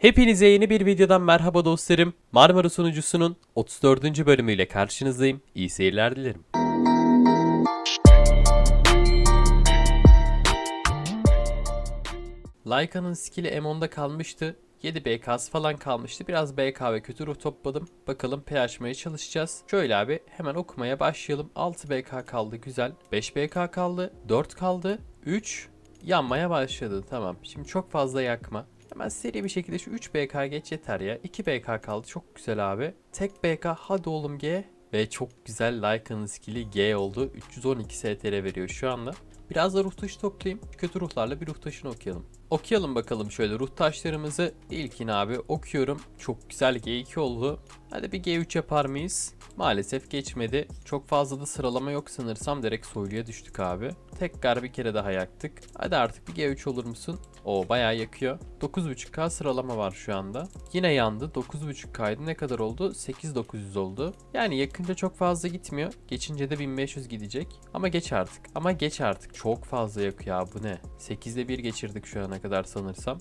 Hepinize yeni bir videodan merhaba dostlarım. Marmara sunucusunun 34. bölümüyle karşınızdayım. İyi seyirler dilerim. Layka'nın skill'i M10'da kalmıştı. 7 BK'sı falan kalmıştı. Biraz BK ve kötü ruh topladım. Bakalım P açmaya çalışacağız. Şöyle abi hemen okumaya başlayalım. 6 BK kaldı güzel. 5 BK kaldı. 4 kaldı. 3 yanmaya başladı. Tamam. Şimdi çok fazla yakma. Hemen seri bir şekilde şu 3 BK geç yeter ya. 2 BK kaldı. Çok güzel abi. Tek BK hadi oğlum G. Ve çok güzel Lyca'nın skill'i G oldu. 312 STR veriyor şu anda. Biraz da ruh taşı toplayayım. Kötü ruhlarla bir ruh taşını okuyalım. Okuyalım bakalım şöyle ruh taşlarımızı. İlkini abi okuyorum. Çok güzel G2 oldu. Hadi bir G3 yapar mıyız? Maalesef geçmedi. Çok fazla da sıralama yok sanırsam direkt soyluya düştük abi. Tekrar bir kere daha yaktık. Hadi artık bir G3 olur musun? O bayağı yakıyor. 9.5K sıralama var şu anda. Yine yandı. 9.5K'ydı. Ne kadar oldu? 8.900 oldu. Yani yakınca çok fazla gitmiyor. Geçince de 1500 gidecek. Ama geç artık. Ama geç artık. Çok fazla yakıyor ya bu ne? 8'de 1 geçirdik şu ana kadar sanırsam.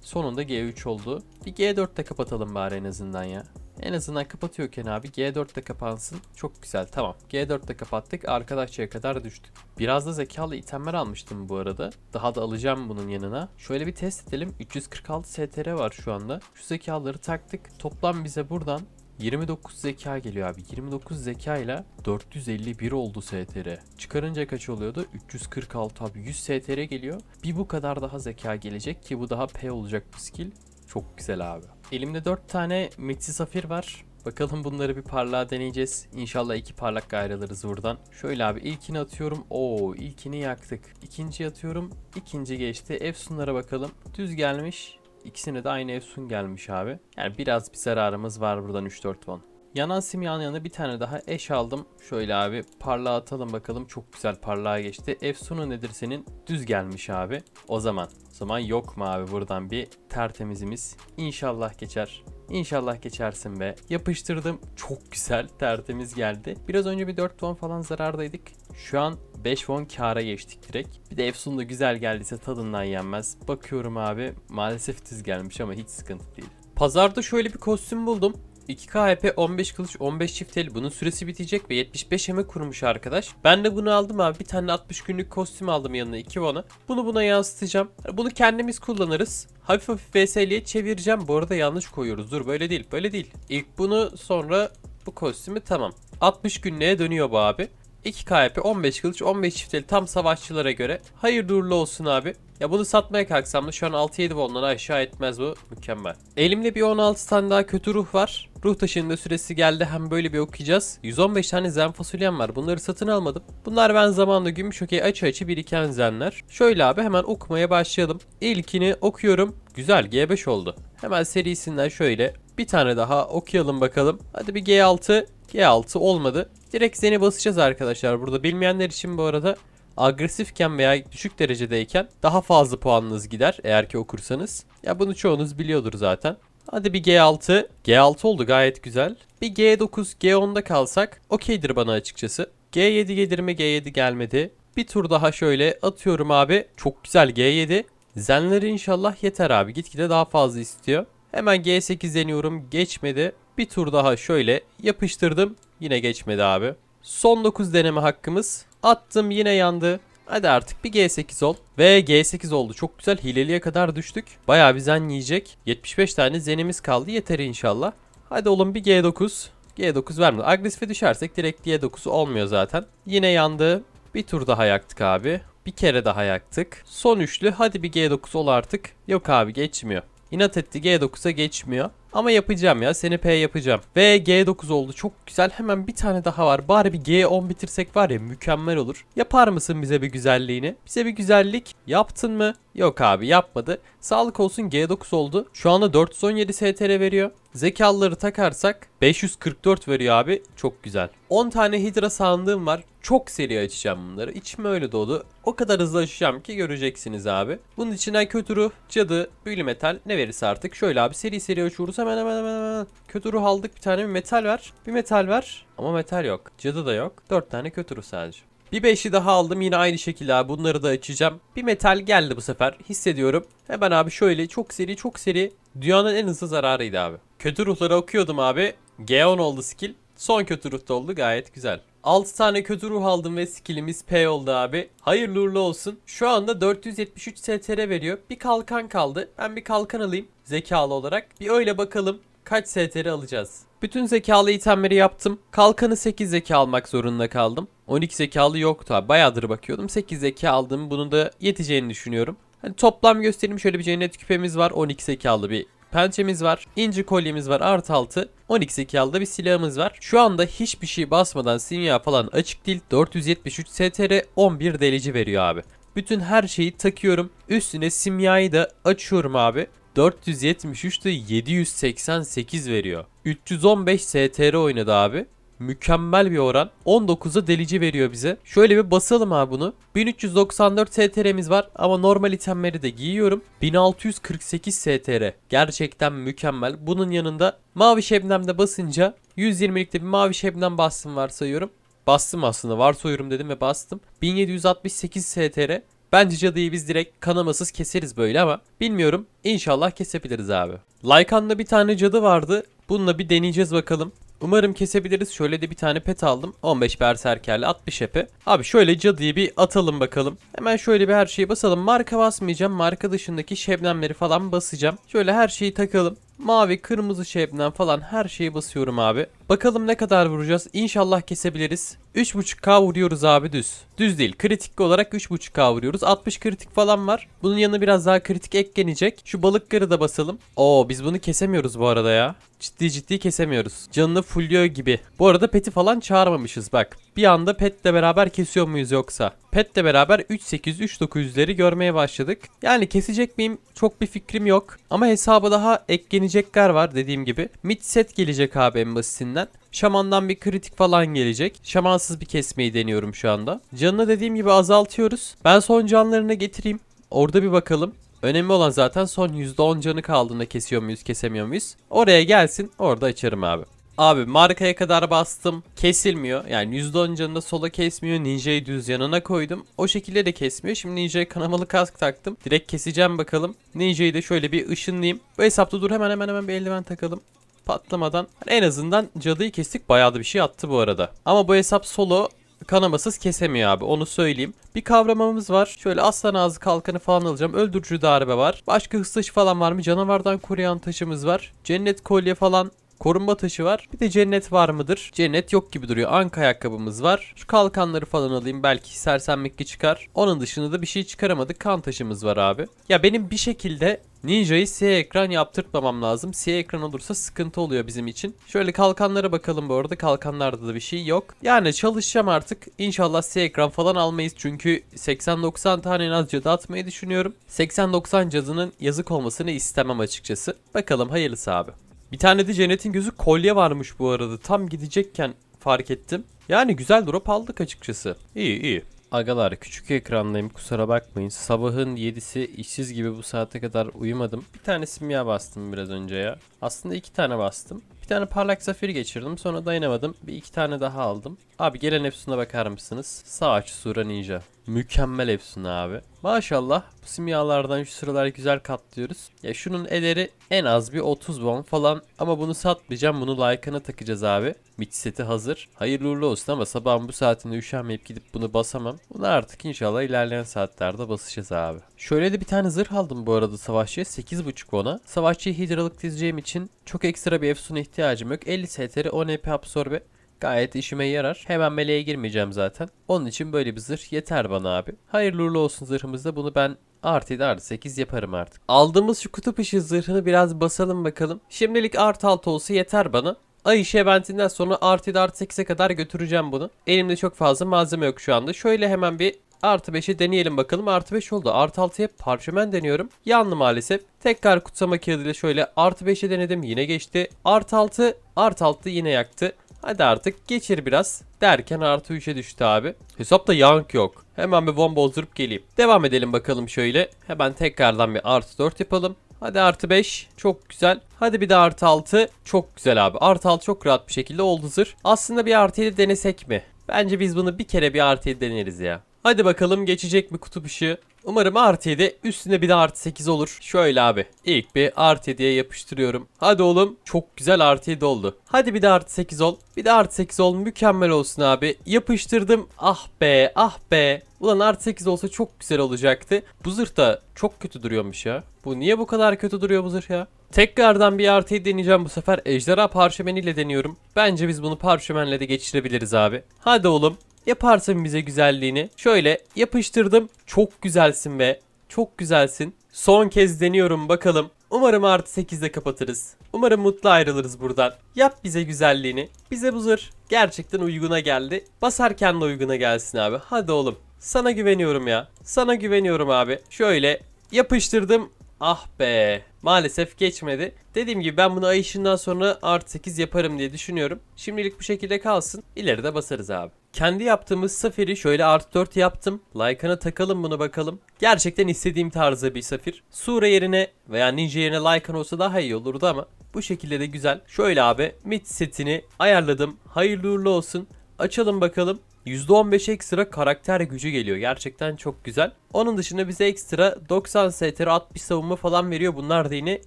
Sonunda G3 oldu. Bir G4'te kapatalım bari en azından ya. En azından kapatıyorken abi G4'te kapansın. Çok güzel tamam. G4'te kapattık. Arkadaşçıya kadar düştük. Biraz da zekalı itemler almıştım bu arada. Daha da alacağım bunun yanına. Şöyle bir test edelim. 346 STR var şu anda. Şu zekaları taktık. Toplam bize buradan 29 zeka geliyor abi. 29 zeka ile 451 oldu STR. Çıkarınca kaç oluyordu? 346 abi. 100 STR geliyor. Bir bu kadar daha zeka gelecek ki bu daha P olacak bu skill. Çok güzel abi. Elimde 4 tane Mitsi Safir var. Bakalım bunları bir parlağa deneyeceğiz. İnşallah iki parlak ayrılırız buradan. Şöyle abi ilkini atıyorum. Oo ilkini yaktık. İkinci atıyorum. İkinci geçti. Efsunlara bakalım. Düz gelmiş. İkisine de aynı Efsun gelmiş abi. Yani biraz bir zararımız var buradan 3-4 won. Yanan simyanın yanına bir tane daha eş aldım. Şöyle abi parlağa atalım bakalım. Çok güzel parlağa geçti. Efsun'u nedir senin? Düz gelmiş abi. O zaman. O zaman yok mu abi buradan bir tertemizimiz. İnşallah geçer. İnşallah geçersin be. Yapıştırdım. Çok güzel tertemiz geldi. Biraz önce bir 4 won falan zarardaydık. Şu an 5 won kâra geçtik direkt. Bir de Efsun da güzel geldiyse tadından yenmez. Bakıyorum abi maalesef düz gelmiş ama hiç sıkıntı değil. Pazarda şöyle bir kostüm buldum. 2K HP 15 kılıç 15 çift el bunun süresi bitecek ve 75 eme kurmuş arkadaş. Ben de bunu aldım abi bir tane 60 günlük kostüm aldım yanına 2 bana. Bunu buna yansıtacağım. Bunu kendimiz kullanırız. Hafif hafif VS'liye çevireceğim. Bu arada yanlış koyuyoruz. Dur böyle değil böyle değil. İlk bunu sonra bu kostümü tamam. 60 günlüğe dönüyor bu abi. 2 KP 15 kılıç 15 çifteli tam savaşçılara göre. Hayırlı uğurlu olsun abi. Ya bunu satmaya kalksam da şu an 6-7 voltdan aşağı etmez bu. Mükemmel. Elimde bir 16 tane daha kötü ruh var. Ruh taşının da süresi geldi. Hem böyle bir okuyacağız. 115 tane zen fasulyem var. Bunları satın almadım. Bunlar ben zamanla gümüş okey açı açı biriken zenler. Şöyle abi hemen okumaya başlayalım. İlkini okuyorum. Güzel G5 oldu. Hemen serisinden şöyle bir tane daha okuyalım bakalım. Hadi bir G6. G6 olmadı. Direkt zeni basacağız arkadaşlar. Burada bilmeyenler için bu arada agresifken veya düşük derecedeyken daha fazla puanınız gider eğer ki okursanız. Ya bunu çoğunuz biliyordur zaten. Hadi bir G6. G6 oldu gayet güzel. Bir G9, G10'da kalsak okeydir bana açıkçası. G7 gelir mi? G7 gelmedi. Bir tur daha şöyle atıyorum abi. Çok güzel G7. Zenleri inşallah yeter abi. Gitgide daha fazla istiyor. Hemen G8 deniyorum. Geçmedi. Bir tur daha şöyle yapıştırdım. Yine geçmedi abi. Son 9 deneme hakkımız. Attım yine yandı. Hadi artık bir G8 ol. Ve G8 oldu. Çok güzel hileliye kadar düştük. Bayağı bir zen yiyecek. 75 tane zenimiz kaldı. Yeter inşallah. Hadi oğlum bir G9. G9 vermedi. Agresife düşersek direkt G9 olmuyor zaten. Yine yandı. Bir tur daha yaktık abi. Bir kere daha yaktık. Son üçlü. Hadi bir G9 ol artık. Yok abi geçmiyor. İnat etti G9'a geçmiyor. Ama yapacağım ya. Seni P yapacağım. Ve G9 oldu. Çok güzel. Hemen bir tane daha var. Bari bir G10 bitirsek var ya mükemmel olur. Yapar mısın bize bir güzelliğini? Bize bir güzellik yaptın mı? Yok abi yapmadı. Sağlık olsun G9 oldu. Şu anda 417 STR veriyor. Zekalıları takarsak 544 veriyor abi. Çok güzel. 10 tane Hydra sandığım var. Çok seri açacağım bunları. İçime öyle doğdu. O kadar hızlı açacağım ki göreceksiniz abi. Bunun içinden kötü ruh, cadı, büyülü metal ne verirse artık. Şöyle abi seri seri açıyoruz. Hemen hemen hemen hemen. Kötü ruh aldık. Bir tane bir metal var. Bir metal var. Ama metal yok. Cadı da yok. 4 tane kötü ruh sadece. Bir 5'i daha aldım yine aynı şekilde abi bunları da açacağım. Bir metal geldi bu sefer hissediyorum. Hemen abi şöyle çok seri çok seri. Dünyanın en hızlı zararıydı abi. Kötü ruhları okuyordum abi. G10 oldu skill. Son kötü ruhta oldu gayet güzel. 6 tane kötü ruh aldım ve skillimiz P oldu abi. Hayırlı uğurlu olsun. Şu anda 473 STR veriyor. Bir kalkan kaldı. Ben bir kalkan alayım zekalı olarak. Bir öyle bakalım kaç STR alacağız. Bütün zekalı itemleri yaptım. Kalkanı 8 zeka almak zorunda kaldım. 12 zekalı yoktu abi. Bayağıdır bakıyordum. 8 zeka aldım. Bunun da yeteceğini düşünüyorum. Hani toplam göstereyim şöyle bir cennet küpemiz var. 12 zekalı bir pençemiz var. İnci kolyemiz var artı altı. 12 zekalı da bir silahımız var. Şu anda hiçbir şey basmadan simya falan açık değil. 473 STR 11 delici veriyor abi. Bütün her şeyi takıyorum. Üstüne simyayı da açıyorum abi. 473 de 788 veriyor. 315 STR oynadı abi. Mükemmel bir oran. 19'a delici veriyor bize. Şöyle bir basalım abi bunu. 1394 STR'miz var ama normal itemleri de giyiyorum. 1648 STR. Gerçekten mükemmel. Bunun yanında mavi şebnemde basınca 120'likte bir mavi şebnem bastım varsayıyorum. Bastım aslında varsayıyorum dedim ve bastım. 1768 STR. Bence cadıyı biz direkt kanamasız keseriz böyle ama bilmiyorum. İnşallah kesebiliriz abi. Lycan'da bir tane cadı vardı. Bununla bir deneyeceğiz bakalım. Umarım kesebiliriz. Şöyle de bir tane pet aldım. 15 berserkerli 60 epe. Abi şöyle cadıyı bir atalım bakalım. Hemen şöyle bir her şeyi basalım. Marka basmayacağım. Marka dışındaki şebnemleri falan basacağım. Şöyle her şeyi takalım. Mavi, kırmızı şebnem falan her şeyi basıyorum abi. Bakalım ne kadar vuracağız. İnşallah kesebiliriz. 3.5k vuruyoruz abi düz. Düz değil. Kritik olarak 3.5k vuruyoruz. 60 kritik falan var. Bunun yanına biraz daha kritik ek gelecek. Şu balık garı da basalım. Oo biz bunu kesemiyoruz bu arada ya. Ciddi ciddi kesemiyoruz. Canını fulluyor gibi. Bu arada peti falan çağırmamışız bak. Bir anda petle beraber kesiyor muyuz yoksa? Petle beraber 3800 3900'leri görmeye başladık. Yani kesecek miyim çok bir fikrim yok. Ama hesaba daha eklenecekler var dediğim gibi. Mid set gelecek abi en basitinden. Şamandan bir kritik falan gelecek. Şamansız bir kesmeyi deniyorum şu anda. Canını dediğim gibi azaltıyoruz. Ben son canlarını getireyim. Orada bir bakalım. Önemli olan zaten son %10 canı kaldığında kesiyor muyuz kesemiyor muyuz? Oraya gelsin orada açarım abi. Abi markaya kadar bastım. Kesilmiyor. Yani %10 canında sola kesmiyor. Ninja'yı düz yanına koydum. O şekilde de kesmiyor. Şimdi Ninja'ya kanamalı kask taktım. Direkt keseceğim bakalım. Ninja'yı da şöyle bir ışınlayayım. Bu hesapta dur hemen hemen hemen bir eldiven takalım patlamadan en azından cadıyı kestik bayağı da bir şey attı bu arada. Ama bu hesap solo kanamasız kesemiyor abi onu söyleyeyim. Bir kavramamız var. Şöyle aslan ağzı kalkanı falan alacağım. Öldürücü darbe var. Başka hız taşı falan var mı? Canavardan koruyan taşımız var. Cennet kolye falan Korunma taşı var. Bir de cennet var mıdır? Cennet yok gibi duruyor. Anka ayakkabımız var. Şu kalkanları falan alayım. Belki sersemlikli çıkar. Onun dışında da bir şey çıkaramadık. Kan taşımız var abi. Ya benim bir şekilde Ninja'yı siyah ekran yaptırtmamam lazım. Siyah ekran olursa sıkıntı oluyor bizim için. Şöyle kalkanlara bakalım bu arada. Kalkanlarda da bir şey yok. Yani çalışacağım artık. İnşallah siyah ekran falan almayız. Çünkü 80-90 tane en az cadı atmayı düşünüyorum. 80-90 cadının yazık olmasını istemem açıkçası. Bakalım hayırlısı abi. Bir tane de Cennet'in gözü kolye varmış bu arada. Tam gidecekken fark ettim. Yani güzel drop aldık açıkçası. İyi iyi. Agalar küçük ekranlayım kusura bakmayın. Sabahın 7'si işsiz gibi bu saate kadar uyumadım. Bir tane simya bastım biraz önce ya. Aslında iki tane bastım. Bir tane parlak zaferi geçirdim sonra dayanamadım. Bir iki tane daha aldım. Abi gelen Efsun'a bakar mısınız? Sağ aç Sura Ninja. Mükemmel Efsun abi. Maşallah bu simyalardan şu sıralar güzel katlıyoruz. Ya şunun eleri en az bir 30 bon falan ama bunu satmayacağım. Bunu like'ına takacağız abi. Mid seti hazır. Hayırlı uğurlu olsun ama sabahın bu saatinde üşenmeyip gidip bunu basamam. Bunu artık inşallah ilerleyen saatlerde basacağız abi. Şöyle de bir tane zırh aldım bu arada savaşçıya. 8.5 bona. Savaşçıyı hidralık dizeceğim için çok ekstra bir Efsun'a ihtiyacım yok. 50 STR 10 EP absorbe Gayet işime yarar. Hemen meleğe girmeyeceğim zaten. Onun için böyle bir zırh yeter bana abi. Hayırlı uğurlu olsun zırhımızda. Bunu ben artı 7 artı 8 yaparım artık. Aldığımız şu kutup ışığı zırhını biraz basalım bakalım. Şimdilik artı 6 olsa yeter bana. Ay işi eventinden sonra artı 7 artı 8'e kadar götüreceğim bunu. Elimde çok fazla malzeme yok şu anda. Şöyle hemen bir Artı 5'i deneyelim bakalım. Artı 5 oldu. Artı 6'ya parşömen deniyorum. Yandı maalesef. Tekrar kutsama kağıdıyla şöyle artı 5'i denedim. Yine geçti. Artı 6. Artı 6 yine yaktı. Hadi artık geçir biraz. Derken artı 3'e düştü abi. Hesapta yank yok. Hemen bir bomba bozdurup geleyim. Devam edelim bakalım şöyle. Hemen tekrardan bir artı 4 yapalım. Hadi artı 5. Çok güzel. Hadi bir de artı 6. Çok güzel abi. Artı 6 çok rahat bir şekilde oldu zırh. Aslında bir artı 7 denesek mi? Bence biz bunu bir kere bir artı 7 deneriz ya. Hadi bakalım geçecek mi kutup ışığı? Umarım artı 7 üstüne bir de artı 8 olur. Şöyle abi. İlk bir artı 7'ye yapıştırıyorum. Hadi oğlum. Çok güzel artı 7 oldu. Hadi bir de artı 8 ol. Bir de artı 8 ol. Mükemmel olsun abi. Yapıştırdım. Ah be ah be. Ulan artı 8 olsa çok güzel olacaktı. Bu zırh da çok kötü duruyormuş ya. Bu niye bu kadar kötü duruyor bu zırh ya? Tekrardan bir artıyı deneyeceğim bu sefer. Ejderha parşömeniyle deniyorum. Bence biz bunu parşömenle de geçirebiliriz abi. Hadi oğlum. Yaparsın bize güzelliğini. Şöyle yapıştırdım. Çok güzelsin be. Çok güzelsin. Son kez deniyorum bakalım. Umarım artı 8'de kapatırız. Umarım mutlu ayrılırız buradan. Yap bize güzelliğini. Bize bu zırh gerçekten uyguna geldi. Basarken de uyguna gelsin abi. Hadi oğlum. Sana güveniyorum ya. Sana güveniyorum abi. Şöyle yapıştırdım. Ah be. Maalesef geçmedi. Dediğim gibi ben bunu ay ışığından sonra artı 8 yaparım diye düşünüyorum. Şimdilik bu şekilde kalsın. İleride basarız abi. Kendi yaptığımız safiri şöyle artı 4 yaptım. Like'ına takalım bunu bakalım. Gerçekten istediğim tarzda bir safir. Sura yerine veya ninja yerine Lycan olsa daha iyi olurdu ama bu şekilde de güzel. Şöyle abi mid setini ayarladım. Hayırlı uğurlu olsun. Açalım bakalım. %15 ekstra karakter gücü geliyor. Gerçekten çok güzel. Onun dışında bize ekstra 90 STR 60 savunma falan veriyor. Bunlar da yine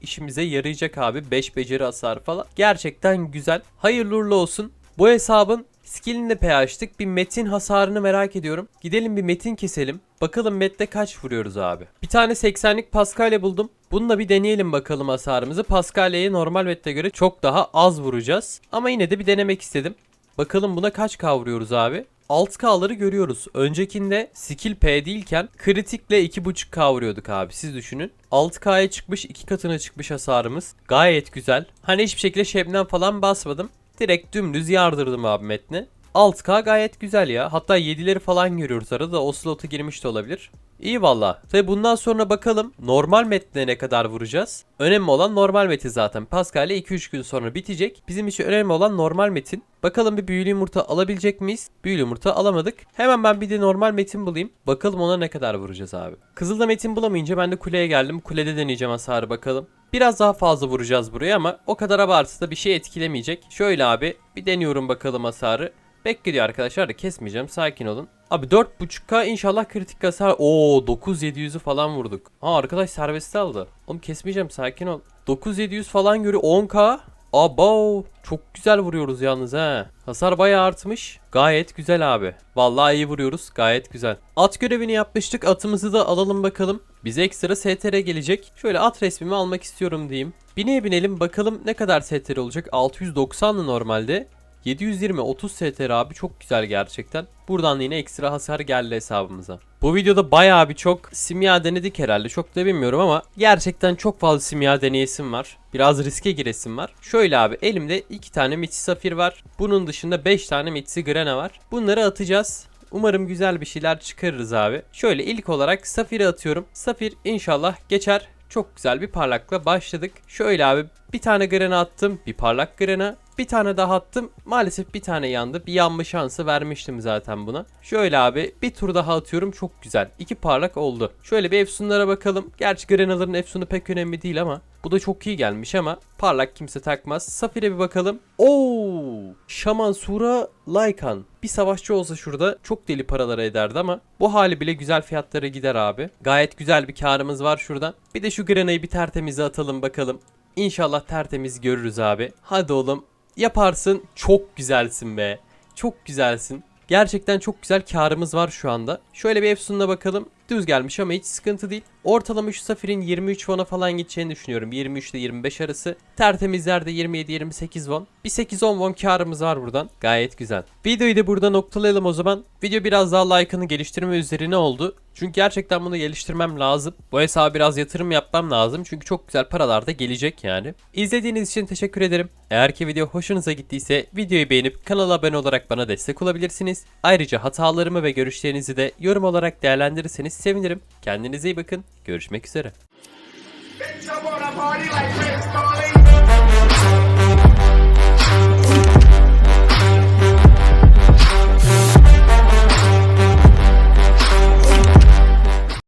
işimize yarayacak abi. 5 beceri hasarı falan. Gerçekten güzel. Hayırlı uğurlu olsun. Bu hesabın skillini de pay açtık. Bir metin hasarını merak ediyorum. Gidelim bir metin keselim. Bakalım mette kaç vuruyoruz abi. Bir tane 80'lik Pascal'e buldum. Bununla bir deneyelim bakalım hasarımızı. Pascal'e normal mette göre çok daha az vuracağız. Ama yine de bir denemek istedim. Bakalım buna kaç kavuruyoruz abi? 6K'ları görüyoruz. Öncekinde skill P değilken kritikle 2.5K vuruyorduk abi siz düşünün. 6K'ya çıkmış 2 katına çıkmış hasarımız. Gayet güzel. Hani hiçbir şekilde şebnem falan basmadım. Direkt dümdüz yardırdım abi metni. 6K gayet güzel ya. Hatta 7'leri falan görüyoruz arada. O slota girmiş de olabilir. İyi valla. Tabi bundan sonra bakalım normal metne ne kadar vuracağız. Önemli olan normal metin zaten. Pascal ile 2-3 gün sonra bitecek. Bizim için önemli olan normal metin. Bakalım bir büyülü yumurta alabilecek miyiz? Büyülü yumurta alamadık. Hemen ben bir de normal metin bulayım. Bakalım ona ne kadar vuracağız abi. Kızılda metin bulamayınca ben de kuleye geldim. Kulede deneyeceğim hasarı bakalım. Biraz daha fazla vuracağız buraya ama o kadar abartısı da bir şey etkilemeyecek. Şöyle abi bir deniyorum bakalım hasarı. Bekliyor arkadaşlar da kesmeyeceğim sakin olun. Abi 4.5k inşallah kritik hasar. Oo 9700'ü falan vurduk. Aa arkadaş serbest aldı. Oğlum kesmeyeceğim sakin ol. 9700 falan görüyor 10k. Abo çok güzel vuruyoruz yalnız ha. Hasar bayağı artmış. Gayet güzel abi. Vallahi iyi vuruyoruz. Gayet güzel. At görevini yapmıştık. Atımızı da alalım bakalım. Bize ekstra STR gelecek. Şöyle at resmimi almak istiyorum diyeyim. Bineye binelim bakalım ne kadar STR olacak. 690'lı normalde. 720 30 STR abi çok güzel gerçekten. Buradan yine ekstra hasar geldi hesabımıza. Bu videoda bayağı bir çok simya denedik herhalde. Çok da bilmiyorum ama gerçekten çok fazla simya deneyesim var. Biraz riske giresim var. Şöyle abi elimde 2 tane Mitsi Safir var. Bunun dışında 5 tane Mitsi Grena var. Bunları atacağız. Umarım güzel bir şeyler çıkarırız abi. Şöyle ilk olarak Safir'i atıyorum. Safir inşallah geçer. Çok güzel bir parlakla başladık. Şöyle abi bir tane grena attım. Bir parlak grena. Bir tane daha attım. Maalesef bir tane yandı. Bir yanma şansı vermiştim zaten buna. Şöyle abi bir tur daha atıyorum. Çok güzel. İki parlak oldu. Şöyle bir efsunlara bakalım. Gerçi grenaların efsunu pek önemli değil ama. Bu da çok iyi gelmiş ama parlak kimse takmaz. Safir'e bir bakalım. Oo! Şaman Sura Lycan. Bir savaşçı olsa şurada çok deli paralara ederdi ama bu hali bile güzel fiyatlara gider abi. Gayet güzel bir karımız var şuradan. Bir de şu grenayı bir tertemize atalım bakalım. İnşallah tertemiz görürüz abi. Hadi oğlum yaparsın. Çok güzelsin be. Çok güzelsin. Gerçekten çok güzel karımız var şu anda. Şöyle bir Efsun'una bakalım. Düz gelmiş ama hiç sıkıntı değil. Ortalama şu Safir'in 23 won'a falan gideceğini düşünüyorum. 23 ile 25 arası. Tertemizlerde 27-28 won. Bir 8-10 won karımız var buradan. Gayet güzel. Videoyu da burada noktalayalım o zaman. Video biraz daha like'ını geliştirme üzerine oldu. Çünkü gerçekten bunu geliştirmem lazım. Bu hesaba biraz yatırım yapmam lazım. Çünkü çok güzel paralar da gelecek yani. İzlediğiniz için teşekkür ederim. Eğer ki video hoşunuza gittiyse videoyu beğenip kanala abone olarak bana destek olabilirsiniz. Ayrıca hatalarımı ve görüşlerinizi de yorum olarak değerlendirirseniz sevinirim. Kendinize iyi bakın. Görüşmek üzere.